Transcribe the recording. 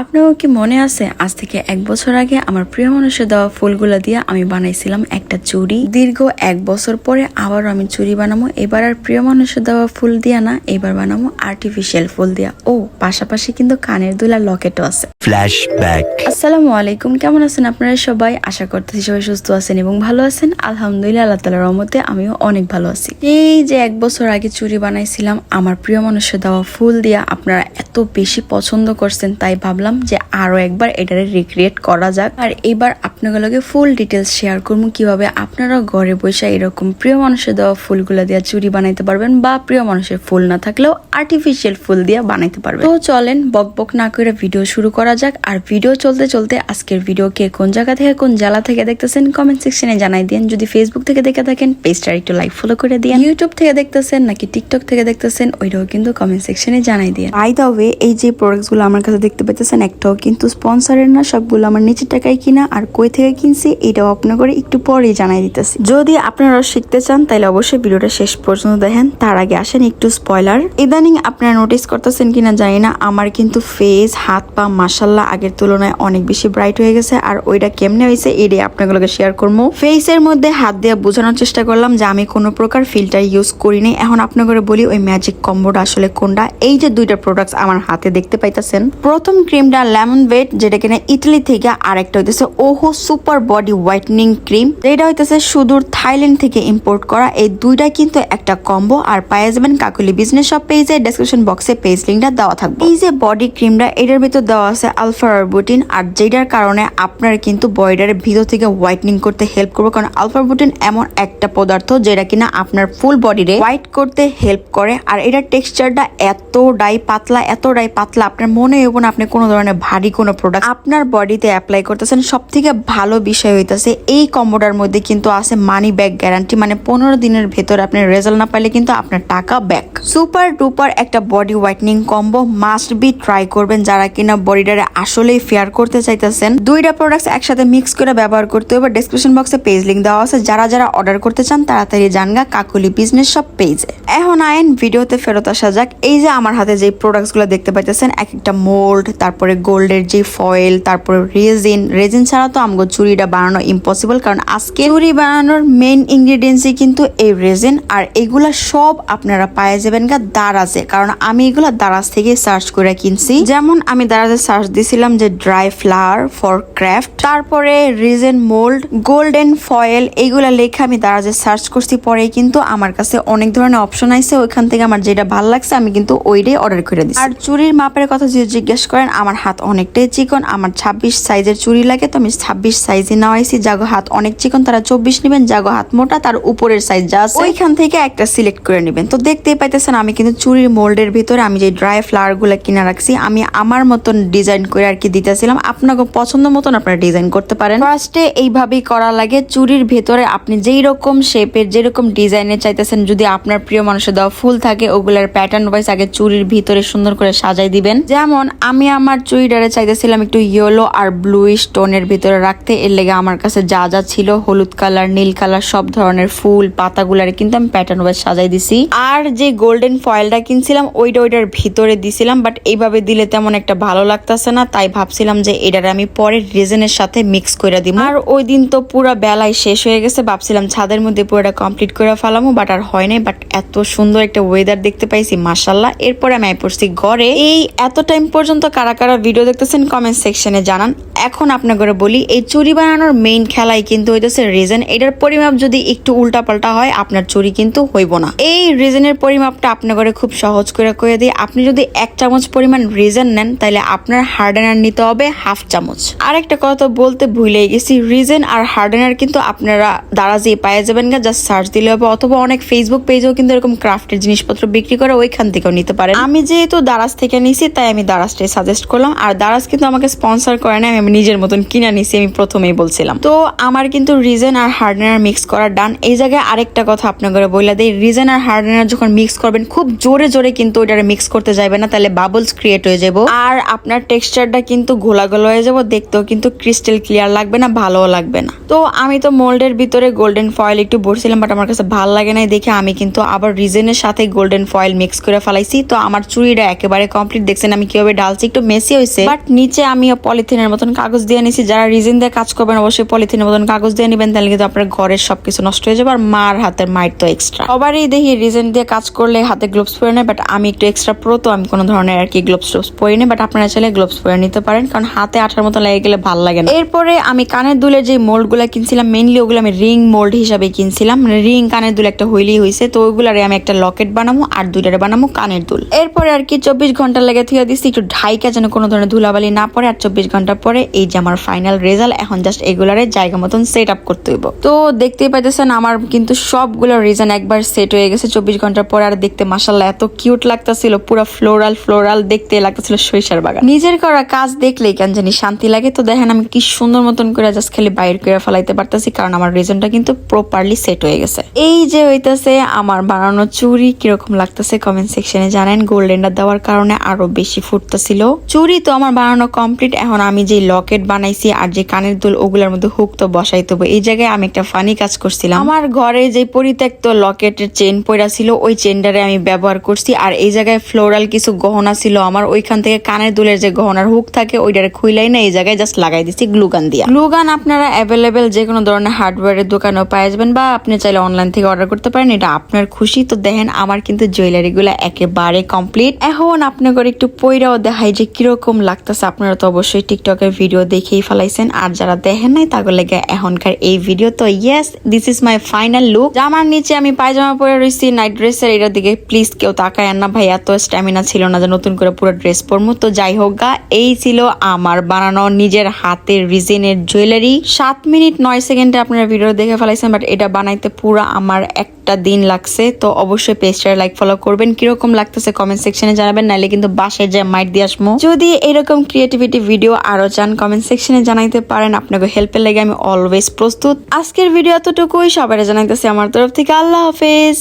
আপনারও কি মনে আছে, আজ থেকে এক বছর আগে আমার প্রিয় মানুষের দেওয়া ফুলগুলো দিয়ে আমি বানাইছিলাম একটা চুড়ি। দীর্ঘ এক বছর পরে আবার আমি চুড়ি বানাবো। এবার আর প্রিয় মানুষের দেওয়া ফুল দিয়া না, এবার বানাবো আর্টিফিশিয়াল ফুল দিয়া। ও, পাশাপাশি কিন্তু কানের দুলা লকেটও আছে। Flashback. আসসালামু আলাইকুম, কেমন আছেন আপনারা সবাই? আশা করতেছি সবাই সুস্থ আছেন এবং ভালো আছেন। আলহামদুলিল্লাহ, আল্লাহ তালার রহমতে আমিও অনেক ভালো আছি। এই যে এক বছর আগে চুরি বানাইছিলাম, আমার প্রিয় মানুষের দেওয়া ফুল দিয়া আপনারা এত বেশি পছন্দ করছেন, তাই ভাবলাম যে আরও একবার এটারে রিক্রিয়েট করা যাক। আর এবার আপনাগুলোকে ফুল ডিটেলস শেয়ার করব কীভাবে আপনারা ঘরে বসে এরকম প্রিয় মানুষের দেওয়া ফুলগুলো দিয়ে চুরি বানাইতে পারবেন বা প্রিয় মানুষের ফুল না থাকলেও আর্টিফিশিয়াল ফুল দিয়ে বানাইতে পারবেন। তো চলেন বক বক না করে ভিডিও শুরু করা যাক। আর ভিডিও চলতে চলতে আজকের ভিডিও কে কোন জায়গা থেকে কোন জেলা থেকে দেখতেছেন কমেন্ট সেকশনে জানাই দিন। যদি ফেসবুক থেকে দেখে থাকেন পেজটা একটু লাইক ফলো করে দিন ইউটিউব থেকে দেখতেছেন নাকি টিকটক থেকে দেখতেছেন, ওইটাও কিন্তু কমেন্ট সেকশনে জানাই দিন। বাই দা ওয়ে এই যে প্রোডাক্টসগুলো আমার কাছে দেখতে পাইতেছেন, একটাও কিন্তু স্পন্সরের না, সবগুলো আমার নিচের টাকায় কিনা, আর কই থেকে কিনছি, এটাও আপনার করে একটু পরেই জানাই দিতেছি। যদি আপনারা শিখতে চান, তাহলে অবশ্যই ভিডিওটা শেষ পর্যন্ত দেখেন। তার আগে আসেন একটু স্পয়লার ইদানিং আপনারা নোটিস করতেছেন কিনা জানি না, আমার কিন্তু ফেস হাত পা মাসাল্লাহ আগের তুলনায় অনেক বেশি ব্রাইট হয়ে গেছে। আর ওইটা কেমনে হয়েছে, এটাই আপনাগুলোকে শেয়ার করব। ফেসের মধ্যে হাত দিয়ে বোঝানোর চেষ্টা করলাম যে আমি কোনো প্রকার ফিল্টার ইউজ করিনি। এখন আপনাকে বলি, ওই ম্যাজিক কম্বোটা আসলে কোনটা? এই যে দুইটা প্রোডাক্টস আমার হাতে দেখতে পাইতেছেন। প্রথম ক্রিমটা লেমন ওয়েট যেটা কিনা ইটালি থেকে আরেকটা হইতেছে ওহো সুপার বডি হোয়াইটনিং ক্রিম। যেটা হইতেছে সুদূর থাইল্যান্ড থেকে ইম্পোর্ট করা। এই দুইটা কিন্তু একটা কম্বো আর পাওয়া যাবেন কাকুলি বিজনেস সব পেজে ডেসক্রিপশন বক্সে পেজ লিঙ্কটা দেওয়া থাকবে। এই যে বডি ক্রিমটা এটার ভিতর দেওয়া আছে আলফা আরবুটিন আর যেটার কারণে আপনার কিন্তু বডিটার ভিতর থেকে হোয়াইটনিং করতে হেল্প করবে। কারণ আলফা আরবুটিন এমন একটা পদার্থ যেটা কিনা আপনার ফুল বডিরে হোয়াইট করতে হেল্প করে। আর এটার টেক্সচারটা এতটাই পাতলা এতটাই পাতলা, আপনার মনে হইব না আপনি কোনো ধরনের ভারী কোনো প্রোডাক্ট আপনার বডিতে অ্যাপ্লাই করতেছেন। সব থেকে ভালো বিষয় হইতেছে। এই কম্বোটার মধ্যে কিন্তু আছে মানি ব্যাক গ্যারান্টি মানে পনেরো দিনের ভেতর আপনি রেজাল্ট না পাইলে কিন্তু আপনার টাকা ব্যাক সুপার ডুপার একটা body whitening combo must be try করবেন যারা কিনা বডিটারে আসলেই ফেয়ার করতে চাইতেছেন। দুইটা প্রোডাক্টস একসাথে মিক্স করে ব্যবহার করতে হবে ডেসক্রিপশন বক্সে পেজ লিঙ্ক দেওয়া আছে। যারা যারা অর্ডার করতে চান, তাড়াতাড়ি জানগা কাকুলি বিজনেস সব পেজে এখন আইন ভিডিওতে ফেরত আসা যাক। এই যে আমার হাতে যে প্রোডাক্টসগুলো দেখতে পাইতেছেন, এক একটা মোল্ড তারপরে গোল্ডের যে ফয়েল তারপরে রেজিন রেজিন ছাড়া তো আমগো চুরিটা বানানো ইম্পসিবল কারণ আজকে চুরি বানানোর মেইন ইনগ্রিডিয়েন্টসই কিন্তু এই রেজিন আর এগুলা সব আপনারা পায়ে যাবেন গা দারাজে। কারণ আমি এগুলা দারাজ থেকে সার্চ করে কিনছি। যেমন আমি দারাজে সার্চ দিছিলাম যে ড্রাই ফ্লাওয়ার ফর ক্রাফট তারপরে রিজেন মোল্ড গোল্ডেন ফয়েল এইগুলা লেখা আমি দারাজে সার্চ করছি। পরে কিন্তু আমার কাছে অনেক ধরনের অপশন আছে ওইখান থেকে আমার যেটা ভালো লাগছে আমি কিন্তু ওইটাই অর্ডার করে দিচ্ছি আর চুরির মাপের কথা যদি জিজ্ঞেস করেন, আমার হাত অনেকটাই চিকন, আমার ছাব্বিশ সাইজের চুরি লাগে, তো আমি ছাব্বিশ সাইজে নেওয়াইছি জাগো হাত অনেক চিকন তারা চব্বিশ নেবেন জাগো হাত মোটা তার উপরের সাইজ যা আছে ওইখান থেকে একটা সিলেক্ট করে নেবেন। তো দেখতেই পাইতেছেন আমি কিন্তু চুরির মোল্ডের ভিতরে আমি যে ড্রাই ফ্লাওয়ারগুলো কিনে রাখছি আমি আমার মতন ডিজাইন করে আর কি দিতেছিলাম। আপনাকে পছন্দ মতন আপনারা ডিজাইন করতে পারেন। ফার্স্টে এইভাবেই করা লাগে চুরির ভেতরে আপনি যেই রকম শেপের যেরকম ডিজাইনের চাইতেছেন যদি আপনার প্রিয় মানুষের দেওয়া ফুল থাকে ওগুলার প্যাটার্ন ওয়াইজ আগে চুরির ভিতরে সুন্দর করে সাজাই দিবেন। যেমন আমি আমার চুড়িটারে চাইতেছিলাম একটু ইয়েলো আর ব্লু স্টোনের ভিতরে রাখতে। এর লেগে আমার কাছে যা যা ছিল, হলুদ কালার, নীল কালার, সব ধরনের ফুল, পাতাগুলারে কিন্তু আমি প্যাটার্ন ওয়াইজ সাজাই দিছি। আর যে গোল্ডেন ফয়েলটা কিনছিলাম, ওইটা ওইটার ভিতরে দিছিলাম বাট এইভাবে দিলে তেমন একটা ভালো লাগতেছে না, তাই ভাবছিলাম যে এটারে আমি পরে রেজেনের সাথে মিক্স করে দিব আর ওই দিন তো পুরো বেলায় শেষ হয়ে গেছে, ভাবছিলাম ছাদের মধ্যে পুরোটা কমপ্লিট করে ফেলামো বাট আর হয় নাই বাট এত সুন্দর একটা ওয়েদার দেখতে পাইছি মাসাল্লাহ এরপরে আমি পড়ছি ঘরে। এই এত টাইম পর্যন্ত কারা কারা ভিডিও দেখতেছেন কমেন্ট সেকশনে জানান। এখন আপনাকে বলি, এই চুরি বানানোর মেইন খেলাই কিন্তু হইতেছে রিজন এটার পরিমাপ যদি একটু উল্টা পাল্টা হয়, আপনার চুরি কিন্তু হইব না। এই রিজনের পরিমাপটা আপনার আপনাকে খুব সহজ করে করে দিই। আপনি যদি এক চামচ পরিমাণ রিজন নেন তাহলে আপনার হার্ডেনার নিতে হবে হাফ চামচ। আর একটা কথা বলতে ভুলে গেছি রিজন আর হার্ডেনার কিন্তু আপনারা দারাজে পায়ে যাবেন গা জাস্ট সার্চ দিলে হবে। অথবা অনেক ফেসবুক পেজেও কিন্তু এরকম ক্রাফটের জিনিসপত্র বিক্রি করে ওইখান থেকেও নিতে পারেন। আমি যেহেতু দারাজ থেকে নিছি, তাই আমি দারাজটাই সাজেস্ট করলাম। আর দারাজ কিন্তু আমাকে স্পন্সর করে না আমি নিজের মতন কিনে নিছি, আমি প্রথমেই বলছিলাম। তো আমার কিন্তু রিজন আর হার্ডনার মিক্স করা ডান এই জায়গায় আরেকটা কথা আপনাদের বলে দেই। রিজন আর হার্ডনার যখন মিক্স করবেন, খুব জোরে জোরে কিন্তু ওইটারে মিক্স করতে যাবে না, তাহলে বাবলস ক্রিয়েট হয়ে যাব আর আপনার টেক্সচারটা কিন্তু ঘোলা ঘোলা হয়ে যাব দেখতেও কিন্তু ক্রিস্টাল ক্লিয়ার লাগবে না, ভালোও লাগবে না। তো আমি তো মোল্ডের ভিতরে গোল্ডেন ফয়েল একটু ভরছিলাম বাট আমার কাছে ভালো লাগে নাই দেখে আমি কিন্তু আবার রিজেনের সাথে গোল্ডেন ফয়েল মিক্স করে ফেলাইছি। তো আমার চুড়িটা একেবারে কমপ্লিট দেখছেন আমি কীভাবে ডালছি, একটু মেসি হয়েছে বাট নিচে আমি পলিথিনের মতন কাগজ দিয়ে নিছি, যারা রিজন দিয়ে কাজ করবেন, অবশ্যই পলিথিনের মতন কাগজ দিয়ে নেবেন, তাহলে কিন্তু আপনার ঘরের সবকিছু নষ্ট হয়ে যাবে আর মার হাতের মাইট তো এক্সট্রা সবারই দেখি রিজন দিয়ে কাজ করলে হাতে গ্লোভস পরে নেয় বাট আমি একটু এক্সট্রা প্রো তো, আমি কোনো ধরনের আর কি গ্লোভস টোভস পরে নিই বাট আপনারা চাইলে গ্লোভস পরে নিতে পারেন, কারণ হাতে আঠার মতো লেগে গেলে ভালো লাগে না। এরপরে আমি কানের দুলের যে মোল্ডগুলা কিনছিলাম মেনলি ওগুলো আমি রিং মোল্ড হিসাবে কিনছিলাম রিং কানের দুল একটা হইলেই হয়েছে তো ওইগুলারে আমি একটা লকেট বানাবো আর দুইটারে বানাবো কানের দুল। এরপরে আর কি চব্বিশ ঘণ্টা লেগে থেকে দিচ্ছি একটু ঢাইকা যেন কোনো ধরনের ধুলাবালি না পড়ে, আর চব্বিশ ঘণ্টা পরে এই যে আমার ফাইনাল রেজাল্ট এখন জাস্ট এগুলারে জায়গা মতন সেট আপ করতে হইব। তো দেখতেই পাইতেছেন আমার কিন্তু সবগুলো রিজন একবার সেট হয়ে গেছে চব্বিশ ঘণ্টা পরে আর দেখতে মাসাল্লাহ এত কিউট লাগতেছিল, পুরো ফ্লোরাল ফ্লোরাল দেখতে লাগতেছিল সরিষার বাগান। নিজের করা কাজ দেখলেই কেন জানি শান্তি লাগে, তো দেখেন আমি কি সুন্দর মতন করে জাস্ট খালি বাইর করে ফেলাইতে পারতেছি, কারণ আমার রিজনটা কিন্তু প্রপারলি সেট হয়ে গেছে। এই যে হইতেছে আমার বানানো চুরি কীরকম লাগতেছে কমেন্ট সেকশনে জানেন গোল্ডেনটা দেওয়ার কারণে আরও বেশি ফুটতেছিল। চুরি তো আমার বানানো কমপ্লিট এখন আমি যে লকেট বানাইছি আর যে কানের দুল ওগুলোর মধ্যে হুক তো বসাইতে হবে এই জায়গায় আমি একটা ফানি কাজ করছিলাম। আমার ঘরে যে পরিত্যক্ত লকেটের চেন পয়রা ছিল ওই চেনটারে আমি ব্যবহার করছি। আর এই জায়গায় ফ্লোরাল কিছু গহনা ছিল আমার ওইখান থেকে কানের দুলের যে গহনার হুক থাকে ওইটারে খুইলাই না এই জায়গায় জাস্ট লাগাই দিছি গ্লুগান দিয়া। গ্লুগান আপনারা অ্যাভেলেবেল যে কোনো ধরনের হার্ডওয়্যারের দোকানেও পাওয়া যাবেন বা আপনি চাইলে অনলাইন থেকে অর্ডার করতে পারেন এটা আপনার খুশি। তো দেখেন আমার কিন্তু জুয়েলারি গুলো একেবারে কমপ্লিট এখন আপনি করে একটু পয়রাও দেখাই যে কীরকম লাগতেছে। আপনারা তো অবশ্যই টিকটকের ভিডিও দেখেই ফেলাইছেন। আর যারা দেখেন নাই তাগুলো লেগে এখনকার এই ভিডিও তো yes this is my final look জামার নিচে আমি পায়জামা পরে রয়েছি নাইট ড্রেসের এটার দিকে প্লিজ কেউ তাকায় না ভাই এত স্ট্যামিনা ছিল না যে নতুন করে পুরো ড্রেস পরবো তো যাই হোক গা, এই ছিল আমার বানানো নিজের হাতের রিজেনের জুয়েলারি সাত মিনিট নয় সেকেন্ডে আপনারা ভিডিও দেখে ফেলাইছেন বাট এটা বানাইতে পুরো আমার একটা দিন লাগছে, তো অবশ্যই পেজটার লাইক ফলো করবেন। কীরকম লাগতেছে কমেন্ট সেকশনে জানাবেন নাহলে কিন্তু বাসায় যে মাইট দিয়ে আসব। যদি এরকম ক্রিয়েটিভিটি ভিডিও আরও চান কমেন্ট সেকশনে জানাইতে পারেন। আপনাকে হেল্পের লেগে আমি অলওয়েজ প্রস্তুত। আজকের ভিডিও এতটুকুই। সবাই জানাইতেছি আমার তরফ থেকে। আল্লাহ হাফেজ।